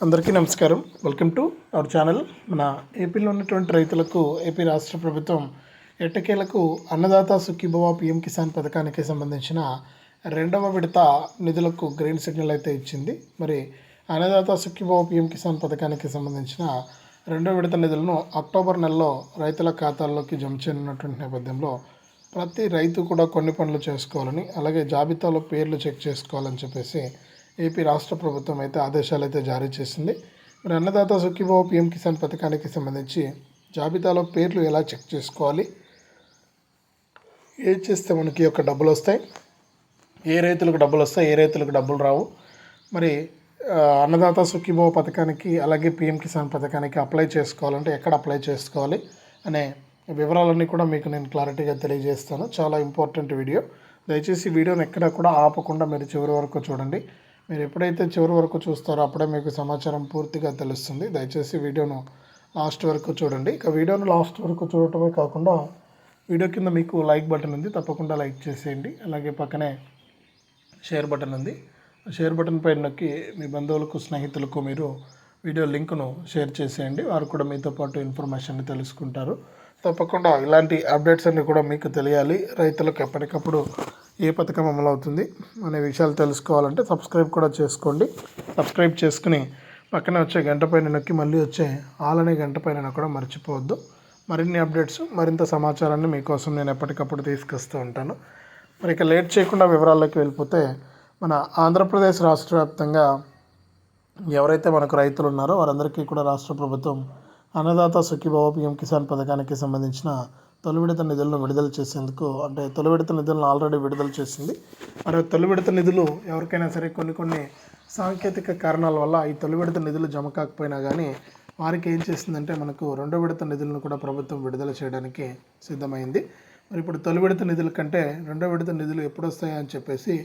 అందరికీ నమస్కారం. Welcome to our channel మన ఏపీలో ఉన్నటువంటి రైతులకు ఏపీ రాష్ట్ర ప్రభుత్వం ఎట్టకేలకు అన్నదాత సుఖీభవ పిఎం కిసాన్ పథకానికి సంబంధించిన రెండవ విడత నిధులకు గ్రీన్ సిగ్నల్ అయితే ఇచ్చింది. మరి అన్నదాత సుఖీభవ పిఎం కిసాన్ పథకానికి సంబంధించిన రెండవ విడత నిధులను అక్టోబర్ నెలలో రైతుల ఖాతాల్లోకి జమ చేయనున్నటువంటి నేపథ్యంలో ప్రతి రైతు కూడా కొన్ని పనులు చేసుకోవాలని అలాగే జాబితాలో పేర్లు చెక్ చేసుకోవాలని చెప్పేసి ఏపీ రాష్ట్ర ప్రభుత్వం అయితే ఆదేశాలు అయితే జారీ చేసింది. మరి అన్నదాత సుఖీభావ పిఎం కిసాన్ పథకానికి సంబంధించి జాబితాలో పేర్లు ఎలా చెక్ చేసుకోవాలి? ఏం చేస్తే మనకి యొక్క డబ్బులు వస్తాయి? ఏ రైతులకు డబ్బులు వస్తాయి? ఏ రైతులకు డబ్బులు రావు? మరి అన్నదాత సుఖీభావ పథకానికి అలాగే పిఎం కిసాన్ పథకానికి అప్లై చేసుకోవాలంటే ఎక్కడ అప్లై చేసుకోవాలి అనే వివరాలన్నీ కూడా మీకు నేను క్లారిటీగా తెలియజేస్తాను. చాలా ఇంపార్టెంట్ వీడియో. దయచేసి వీడియోని ఎక్కడ కూడా ఆపకుండా మీరు చివరి వరకు చూడండి. మీరు ఎప్పుడైతే చివరి వరకు చూస్తారో అప్పుడే మీకు సమాచారం పూర్తిగా తెలుస్తుంది. దయచేసి వీడియోను లాస్ట్ వరకు చూడండి. ఇక వీడియోను లాస్ట్ వరకు చూడటమే కాకుండా వీడియో కింద మీకు లైక్ బటన్ ఉంది. తప్పకుండా లైక్ చేసేయండి. అలాగే పక్కనే షేర్ బటన్ ఉంది. ఆ షేర్ బటన్ పైన నొక్కి మీ బంధువులకు స్నేహితులకు మీరు వీడియో లింక్ను షేర్ చేసేయండి. వారు కూడా మీతో పాటు ఇన్ఫర్మేషన్ తెలుసుకుంటారు. తప్పకుండా ఇలాంటి అప్డేట్స్ అన్నీ కూడా మీకు తెలియాలి. రైతులకు ఎప్పటికప్పుడు ఏ పథకం అమలు అవుతుంది అనే విషయాలు తెలుసుకోవాలంటే సబ్స్క్రైబ్ కూడా చేసుకోండి. సబ్స్క్రైబ్ చేసుకుని పక్కన వచ్చే గంట పైన నొక్కి మళ్ళీ వచ్చే ఆల్ అనే గంట పైన కూడా మర్చిపోవద్దు. మరిన్ని అప్డేట్స్ మరింత సమాచారాన్ని మీకోసం నేను ఎప్పటికప్పుడు తీసుకొస్తూ ఉంటాను. మరి ఇక లేట్ చేయకుండా వివరాల్లోకి వెళ్ళిపోతే మన ఆంధ్రప్రదేశ్ రాష్ట్ర వ్యాప్తంగా ఎవరైతే మనకు రైతులు ఉన్నారో వారందరికీ కూడా రాష్ట్ర ప్రభుత్వం అన్నదాత సుఖీభావ పిఎం కిసాన్ పథకానికి సంబంధించిన తొలి విడత నిధులను విడుదల చేసేందుకు అంటే తొలి విడత నిధులను ఆల్రెడీ విడుదల చేసింది. మరి తొలి విడత నిధులు ఎవరికైనా సరే కొన్ని కొన్ని సాంకేతిక కారణాల వల్ల ఈ తొలి విడత నిధులు జమ కాకపోయినా కానీ వారికి ఏం చేసిందంటే మనకు రెండో విడత నిధులను కూడా ప్రభుత్వం విడుదల చేయడానికి సిద్ధమైంది. మరి ఇప్పుడు తొలి విడత నిధుల కంటే రెండో విడత నిధులు ఎప్పుడు వస్తాయని చెప్పేసి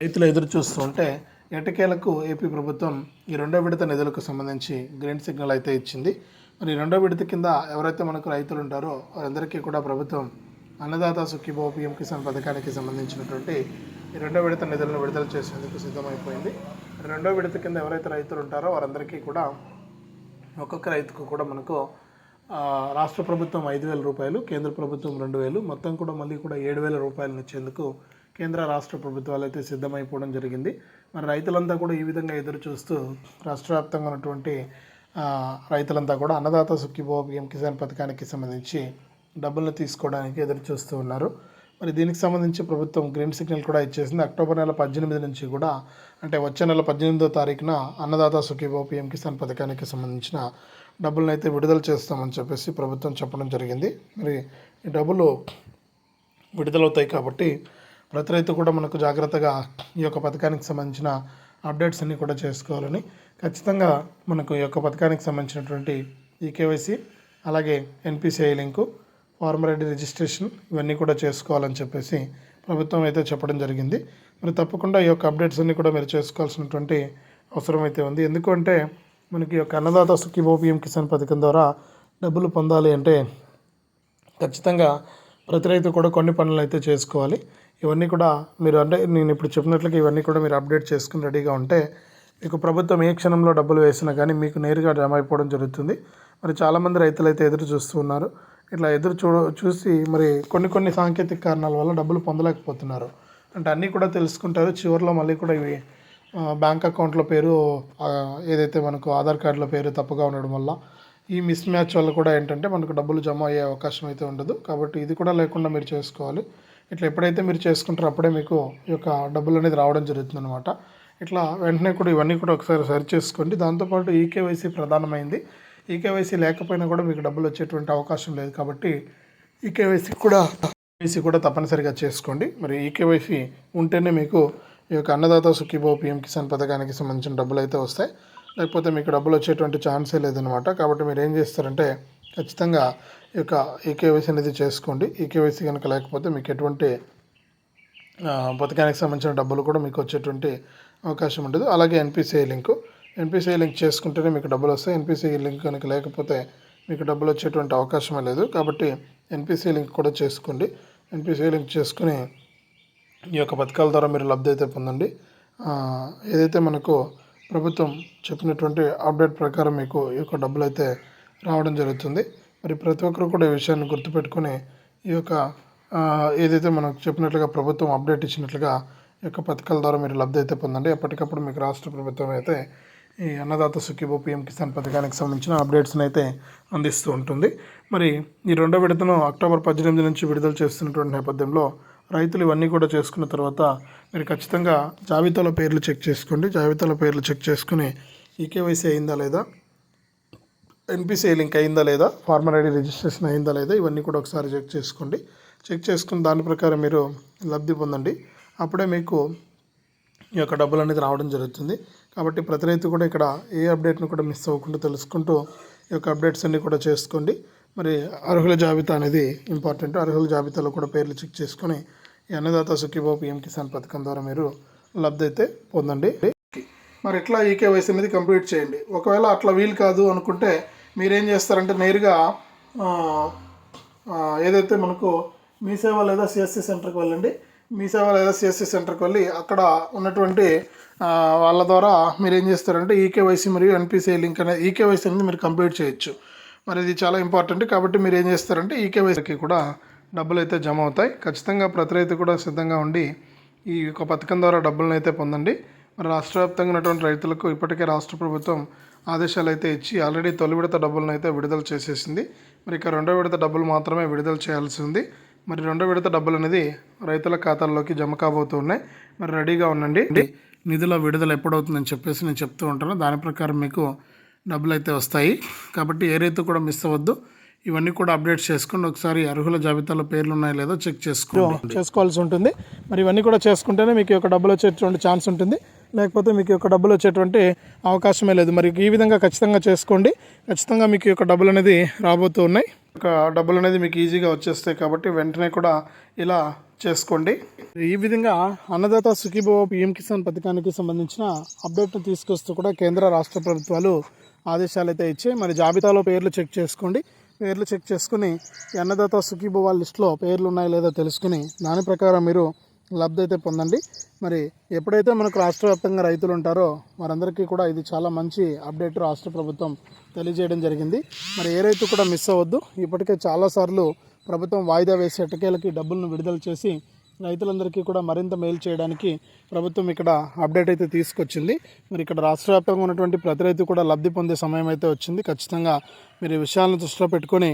రైతులు ఎదురు చూస్తుంటే ఎటకేలకు ఏపీ ప్రభుత్వం ఈ రెండో విడత నిధులకు సంబంధించి గ్రీన్ సిగ్నల్ అయితే ఇచ్చింది. మరి రెండో విడత కింద ఎవరైతే మనకు రైతులు ఉంటారో వారందరికీ కూడా ప్రభుత్వం అన్నదాత సుఖీభావ పిఎం కిసాన్ పథకానికి సంబంధించినటువంటి రెండో విడత నిధులను విడుదల చేసేందుకు సిద్ధమైపోయింది. రెండో విడత కింద ఎవరైతే రైతులు ఉంటారో వారందరికీ కూడా ఒక్కొక్క రైతుకు కూడా మనకు రాష్ట్ర ప్రభుత్వం ఐదు వేల రూపాయలు కేంద్ర ప్రభుత్వం రెండు వేలు మొత్తం కూడా మళ్ళీ కూడా ఏడు వేల రూపాయలను ఇచ్చేందుకు కేంద్ర రాష్ట్ర ప్రభుత్వాలు అయితే సిద్ధమైపోవడం జరిగింది. మరి రైతులంతా కూడా ఈ విధంగా ఎదురు చూస్తూ రాష్ట్ర వ్యాప్తంగా ఉన్నటువంటి రైతులంతా కూడా అన్నదాత సుఖీభో పిఎం కిసాన్ పథకానికి సంబంధించి డబ్బులను తీసుకోవడానికి ఎదురు చూస్తూ ఉన్నారు. మరి దీనికి సంబంధించి ప్రభుత్వం గ్రీన్ సిగ్నల్ కూడా ఇచ్చేసింది. అక్టోబర్ నెల పద్దెనిమిది నుంచి కూడా అంటే వచ్చే నెల పద్దెనిమిదో తారీఖున అన్నదాత సుఖీభో పిఎం కిసాన్ పథకానికి సంబంధించిన డబ్బులను అయితే విడుదల చేస్తామని చెప్పేసి ప్రభుత్వం చెప్పడం జరిగింది. మరి ఈ డబ్బులు విడుదలవుతాయి కాబట్టి ప్రతి రైతు కూడా మనకు జాగ్రత్తగా ఈ యొక్క పథకానికి సంబంధించిన అప్డేట్స్ అన్నీ కూడా చేసుకోవాలని ఖచ్చితంగా మనకు ఈ యొక్క పథకానికి సంబంధించినటువంటి ఈకేవైసీ అలాగే NPCI link farmer ID registration ఇవన్నీ కూడా చేసుకోవాలని చెప్పేసి ప్రభుత్వం అయితే చెప్పడం జరిగింది. మరి తప్పకుండా ఈ యొక్క అప్డేట్స్ అన్నీ కూడా మీరు చేసుకోవాల్సినటువంటి అవసరం అయితే ఉంది. ఎందుకంటే మనకి యొక్క అన్నదాత సుఖీభావ పిఎం కిసాన్ పథకం ద్వారా డబ్బులు పొందాలి అంటే ఖచ్చితంగా ప్రతి రైతు కూడా కొన్ని పనులు అయితే చేసుకోవాలి. ఇవన్నీ కూడా మీరు అంటే నేను ఇప్పుడు చెప్పినట్లుగా ఇవన్నీ కూడా మీరు అప్డేట్ చేసుకుని రెడీగా ఉంటే మీకు ప్రభుత్వం ఏ క్షణంలో డబ్బులు వేసినా కానీ మీకు నేరుగా జమ అయిపోవడం జరుగుతుంది. మరి చాలామంది రైతులు అయితే ఎదురు చూస్తూ ఉన్నారు. ఇట్లా ఎదురు చూ చూసి మరి కొన్ని కొన్ని సాంకేతిక కారణాల వల్ల డబ్బులు పొందలేకపోతున్నారు. అంటే అన్నీ కూడా తెలుసుకుంటారు. చివరిలో మళ్ళీ కూడా ఇవి బ్యాంక్ అకౌంట్లో పేరు ఏదైతే మనకు ఆధార్ కార్డులో పేరు తప్పుగా ఉండడం వల్ల ఈ మిస్ మ్యాచ్ వల్ల కూడా ఏంటంటే మనకు డబ్బులు జమ అయ్యే అవకాశం అయితే ఉండదు. కాబట్టి ఇది కూడా లేకుండా మీరు చేసుకోవాలి. ఇట్లా ఎప్పుడైతే మీరు చేసుకుంటారో అప్పుడే మీకు ఈ యొక్క డబ్బులు అనేది రావడం జరుగుతుంది అనమాట ఇట్లా వెంటనే కూడా ఇవన్నీ కూడా ఒకసారి సరి చేసుకోండి. దాంతోపాటు ఈకేవైసీ ప్రధానమైంది. ఈకేవైసీ లేకపోయినా కూడా మీకు డబ్బులు వచ్చేటువంటి అవకాశం లేదు కాబట్టి ఈకేవైసీ కూడా ఈకేవైసీ కూడా తప్పనిసరిగా చేసుకోండి. మరి ఈకేవైసీ ఉంటేనే మీకు ఈ యొక్క అన్నదాత సుఖీభో పిఎం కిసాన్ పథకానికి సంబంధించిన డబ్బులు అయితే వస్తాయి. లేకపోతే మీకు డబ్బులు వచ్చేటువంటి ఛాన్సే లేదనమాట కాబట్టి మీరు ఏం చేస్తారంటే ఖచ్చితంగా ఈ యొక్క ఈకేవైసీ అనేది చేసుకోండి. ఈకేవైసీ కనుక లేకపోతే మీకు ఎటువంటి పథకానికి సంబంధించిన డబ్బులు కూడా మీకు వచ్చేటువంటి అవకాశం ఉండదు. అలాగే ఎన్పిసిఐ లింకు. ఎన్పిసిఐ లింక్ చేసుకుంటేనే మీకు డబ్బులు వస్తాయి. ఎన్పిసిఐ లింక్ కనుక లేకపోతే మీకు డబ్బులు వచ్చేటువంటి అవకాశమే లేదు. కాబట్టి ఎన్పిసిఐ లింక్ కూడా చేసుకోండి. ఎన్పిసిఐ లింక్ చేసుకుని ఈ యొక్క పథకాల ద్వారా మీరు లబ్ధి అయితే పొందండి. ఏదైతే మనకు ప్రభుత్వం చెప్పినటువంటి అప్డేట్ ప్రకారం మీకు ఈ యొక్క డబ్బులు అయితే రావడం జరుగుతుంది. మరి ప్రతి ఒక్కరు కూడా ఈ విషయాన్ని గుర్తుపెట్టుకొని ఈ యొక్క ఏదైతే మనకు చెప్పినట్లుగా ప్రభుత్వం అప్డేట్ ఇచ్చినట్లుగా ఈ యొక్క పథకాల ద్వారా మీరు లబ్ధి అయితే పొందండి. ఎప్పటికప్పుడు మీకు రాష్ట్ర ప్రభుత్వం అయితే ఈ అన్నదాత సుఖీభో పిఎం కిసాన్ పథకానికి సంబంధించిన అప్డేట్స్ని అయితే అందిస్తూ ఉంటుంది. మరి ఈ రెండో విడతను అక్టోబర్ పద్దెనిమిది నుంచి విడుదల చేస్తున్నటువంటి నేపథ్యంలో రైతులు ఇవన్నీ కూడా చేసుకున్న తర్వాత మీరు ఖచ్చితంగా జాబితాలో పేర్లు చెక్ చేసుకోండి. జాబితాలో పేర్లు చెక్ చేసుకుని ఈకేవైసీ అయిందా లేదా? ఎన్పిసిఐ లింక్ అయిందా లేదా? ఫార్మర్ ఐడి రిజిస్ట్రేషన్ అయిందా లేదా? ఇవన్నీ కూడా ఒకసారి చెక్ చేసుకోండి. చెక్ చేసుకుని దాని ప్రకారం మీరు లబ్ధి పొందండి. అప్పుడే మీకు ఈ యొక్క డబ్బులు అనేది రావడం జరుగుతుంది. కాబట్టి ప్రతి రైతు కూడా ఇక్కడ ఏ అప్డేట్ను కూడా మిస్ అవ్వకుండా తెలుసుకుంటూ ఈ యొక్క అప్డేట్స్ అన్నీ కూడా చేసుకోండి. మరి అర్హుల జాబితా అనేది ఇంపార్టెంట్. అర్హుల జాబితాలో కూడా పేర్లు చెక్ చేసుకొని ఈ అన్నదాత సుఖీబాబు పిఎం కిసాన్ పథకం ద్వారా మీరు లబ్ధి అయితే పొందండి. మరి ఎట్లా ఈకేవైసీ అనేది కంప్లీట్ చేయండి. ఒకవేళ అట్లా వీలు కాదు అనుకుంటే మీరేం చేస్తారంటే నేరుగా ఏదైతే మనకు మీ సేవ లేదా సిఎస్సి సెంటర్కి వెళ్ళండి. మీ సేవ లేదా సిఎస్సి సెంటర్కి వెళ్ళి అక్కడ ఉన్నటువంటి వాళ్ళ ద్వారా మీరు ఏం చేస్తారంటే ఈకేవైసీ మరియు ఎన్పిసిఐ లింక్ అనేది ఈకేవైసీ అనేది మీరు కంప్లీట్ చేయొచ్చు. మరి ఇది చాలా ఇంపార్టెంట్ కాబట్టి మీరు ఏం చేస్తారంటే ఈకేవైసీకి కూడా డబ్బులు అయితే జమ అవుతాయి. ఖచ్చితంగా ప్రతి రైతు కూడా సిద్ధంగా ఉండి ఈ యొక్క పథకం ద్వారా డబ్బులను అయితే పొందండి. మరి రాష్ట్ర వ్యాప్తంగా ఉన్నటువంటి రైతులకు ఇప్పటికే రాష్ట్ర ప్రభుత్వం ఆదేశాలు అయితే ఇచ్చి ఆల్రెడీ తొలి విడత డబ్బులను అయితే విడుదల చేసేసింది. మరి ఇక రెండో విడత డబ్బులు మాత్రమే విడుదల చేయాల్సి ఉంది. మరి రెండో విడత డబ్బులు అనేది రైతుల ఖాతాల్లోకి జమ కాబోతున్నాయి మరి రెడీగా ఉండండి. నిధుల విడుదల ఎప్పుడవుతుందని చెప్పేసి నేను చెప్తూ ఉంటాను. దాని ప్రకారం మీకు డబ్బులు అయితే వస్తాయి. కాబట్టి ఏ రైతు కూడా మిస్ అవ్వద్దు. ఇవన్నీ కూడా అప్డేట్ చేసుకోండి. ఒకసారి అర్హుల జాబితాలో పేర్లు ఉన్నాయో లేదో చెక్ చేసుకో చేసుకోవాల్సి ఉంటుంది. మరి ఇవన్నీ కూడా చేసుకుంటేనే మీకు ఒక యొక్క డబ్బులు వచ్చేటువంటి ఛాన్స్ ఉంటుంది. లేకపోతే మీకు యొక్క డబ్బులు వచ్చేటువంటి అవకాశమే లేదు. మరి ఈ విధంగా ఖచ్చితంగా చేసుకోండి. ఖచ్చితంగా మీకు యొక్క డబ్బులు అనేది రాబోతూ ఉన్నాయి. ఒక డబ్బులు అనేది మీకు ఈజీగా వచ్చేస్తాయి కాబట్టి వెంటనే కూడా ఇలా చేసుకోండి. ఈ విధంగా అన్నదాత సుఖీభవ పిఎం కిసాన్ పథకానికి సంబంధించిన అప్డేట్ను తీసుకొస్తూ కూడా కేంద్ర రాష్ట్ర ప్రభుత్వాలు ఆదేశాలు అయితే ఇచ్చాయి. మరి జాబితాలో పేర్లు చెక్ చేసుకోండి. పేర్లు చెక్ చేసుకుని అన్నదాత సుఖీభవ లిస్ట్లో పేర్లు ఉన్నాయో లేదో తెలుసుకుని దాని ప్రకారం మీరు లబ్ధి అయితే పొందండి. మరి ఎప్పుడైతే మనకు రాష్ట్ర వ్యాప్తంగా రైతులు ఉంటారో వారందరికీ కూడా ఇది చాలా మంచి అప్డేట్ రాష్ట్ర ప్రభుత్వం తెలియజేయడం జరిగింది. మరి ఏ రైతు కూడా మిస్ అవ్వద్దు. ఇప్పటికే చాలాసార్లు ప్రభుత్వం వాయిదా వేసి ఎటకేలకి డబ్బులను విడుదల చేసి రైతులందరికీ కూడా మరింత మేలు చేయడానికి ప్రభుత్వం ఇక్కడ అప్డేట్ అయితే తీసుకొచ్చింది. మరి ఇక్కడ రాష్ట్ర వ్యాప్తంగా ఉన్నటువంటి ప్రతి రైతు కూడా లబ్ధి పొందే సమయం అయితే వచ్చింది. ఖచ్చితంగా మీరు ఈ విషయాలను దృష్టిలో పెట్టుకొని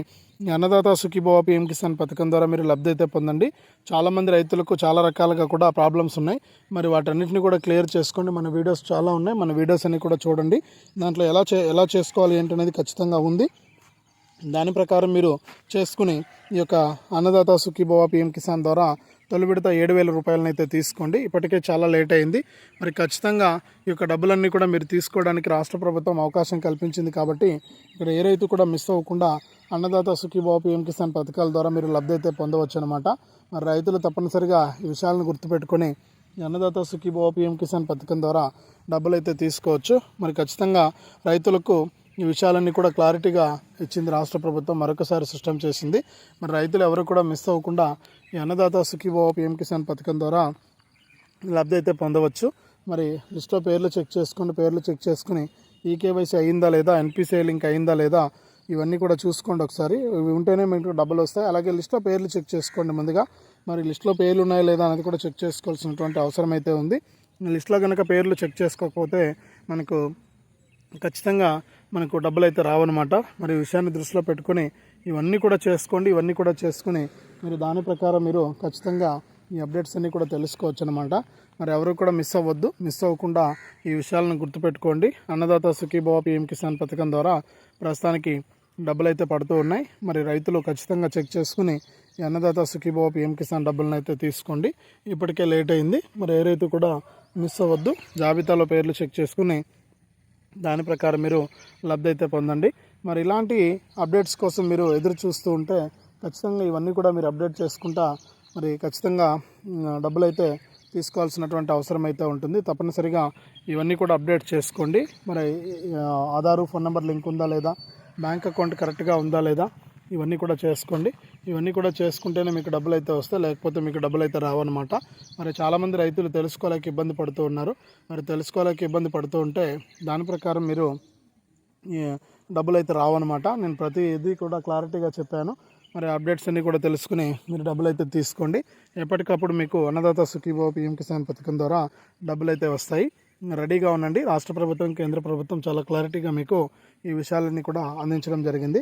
అన్నదాత సుఖీభవ పిఎం కిసాన్ పథకం ద్వారా మీరు లబ్ధి అయితే పొందండి. చాలామంది రైతులకు చాలా రకాలుగా కూడా ప్రాబ్లమ్స్ ఉన్నాయి. మరి వాటన్నిటిని కూడా క్లియర్ చేసుకోండి. మన వీడియోస్ చాలా ఉన్నాయి. మన వీడియోస్ అన్ని కూడా చూడండి. దాంట్లో ఎలా చే ఎలా చేసుకోవాలి ఏంటనేది ఖచ్చితంగా ఉంది. దాని ప్రకారం మీరు చేసుకుని ఈ యొక్క అన్నదాత సుఖీభవ పిఎం కిసాన్ ద్వారా తొలి విడత ఏడు వేల రూపాయలనైతే తీసుకోండి. ఇప్పటికే చాలా లేట్ అయింది. మరి ఖచ్చితంగా ఈ యొక్క డబ్బులన్నీ కూడా మీరు తీసుకోవడానికి రాష్ట్ర ప్రభుత్వం అవకాశం కల్పించింది కాబట్టి ఇక్కడ ఏ రైతు కూడా మిస్ అవ్వకుండా అన్నదాత సుఖీభవ పిఎం కిసాన్ పథకాల ద్వారా మీరు లబ్ధి అయితే పొందవచ్చు అనమాట మరి రైతులు తప్పనిసరిగా ఈ విషయాలను గుర్తుపెట్టుకొని అన్నదాత సుఖీభవ పిఎం కిసాన్ పథకం ద్వారా డబ్బులు అయితే తీసుకోవచ్చు. మరి ఖచ్చితంగా రైతులకు ఈ విషయాలన్నీ కూడా క్లారిటీగా ఇచ్చింది రాష్ట్ర ప్రభుత్వం మరొకసారి స్పష్టం చేసింది. మరి రైతులు ఎవరు కూడా మిస్ అవ్వకుండా ఈ అన్నదాత సుఖీభవ పిఎం కిసాన్ పథకం ద్వారా లబ్ధి అయితే పొందవచ్చు. మరి లిస్ట్లో పేర్లు చెక్ చేసుకుని పేర్లు చెక్ చేసుకుని ఈకేవైసీ అయిందా లేదా ఎన్పిసిఐ లింక్ అయిందా లేదా ఇవన్నీ కూడా చూసుకోండి ఒకసారి. ఇవి ఉంటేనే మీకు డబ్బులు వస్తాయి. అలాగే లిస్ట్లో పేర్లు చెక్ చేసుకోండి ముందుగా. మరి లిస్ట్లో పేర్లు ఉన్నాయా లేదా అనేది కూడా చెక్ చేసుకోవాల్సినటువంటి అవసరం అయితే ఉంది. లిస్ట్లో కనుక పేర్లు చెక్ చేసుకోకపోతే మనకు ఖచ్చితంగా మనకు డబ్బులు అయితే రావన్నమాట. మరి విషయాన్ని దృష్టిలో పెట్టుకొని ఇవన్నీ కూడా చేసుకోండి ఇవన్నీ కూడా చేసుకుని మీరు దాని ప్రకారం మీరు ఖచ్చితంగా ఈ అప్డేట్స్ అన్నీ కూడా తెలుసుకోవచ్చు అనమాట మరి ఎవరు కూడా మిస్ అవ్వద్దు. మిస్ అవ్వకుండా ఈ విషయాలను గుర్తుపెట్టుకోండి. అన్నదాత సుఖీభవ పిఎం కిసాన్ పథకం ద్వారా ప్రస్తుతానికి డబ్బులు అయితే పడుతూ ఉన్నాయి. మరి రైతులు ఖచ్చితంగా చెక్ చేసుకుని ఈ అన్నదాత సుఖీభవ పిఎం కిసాన్ డబ్బులను అయితే తీసుకోండి. ఇప్పటికే లేట్ అయింది. మరి ఏ రైతు కూడా మిస్ అవ్వద్దు. జాబితాలో పేర్లు చెక్ చేసుకుని దాని ప్రకారం మీరు లబ్ధి అయితే పొందండి. మరి ఇలాంటి అప్డేట్స్ కోసం మీరు ఎదురు చూస్తూ ఉంటే ఖచ్చితంగా ఇవన్నీ కూడా మీరు అప్డేట్ చేసుకుంటా మరి ఖచ్చితంగా డబ్బులు అయితే తీసుకోవాల్సినటువంటి అవసరం అయితే ఉంటుంది. తప్పనిసరిగా ఇవన్నీ కూడా అప్డేట్ చేసుకోండి. మరి ఆధారు ఫోన్ నెంబర్ లింక్ ఉందా లేదా? బ్యాంక్ అకౌంట్ కరెక్ట్గా ఉందా లేదా? ఇవన్నీ కూడా చేసుకోండి. ఇవన్నీ కూడా చేసుకుంటేనే మీకు డబ్బులు అయితే వస్తాయి. లేకపోతే మీకు డబ్బులు అయితే రావన్నమాట. మరి చాలామంది రైతులు తెలుసుకోలేక ఇబ్బంది పడుతూ ఉన్నారు. మరి తెలుసుకోలేక ఇబ్బంది పడుతూ ఉంటే దాని ప్రకారం మీరు డబ్బులు అయితే రావన్నమాట. నేను ప్రతి ఇది కూడా క్లారిటీగా చెప్పాను. మరి అప్డేట్స్ అన్నీ కూడా తెలుసుకుని మీరు డబ్బులు అయితే తీసుకోండి. ఎప్పటికప్పుడు మీకు అన్నదాత సుఖీభో పీఎం కిసాన్ పథకం ద్వారా డబ్బులు అయితే వస్తాయి. రెడీగా ఉండండి. రాష్ట్ర ప్రభుత్వం కేంద్ర ప్రభుత్వం చాలా క్లారిటీగా మీకు ఈ విషయాలన్నీ కూడా అందించడం జరిగింది.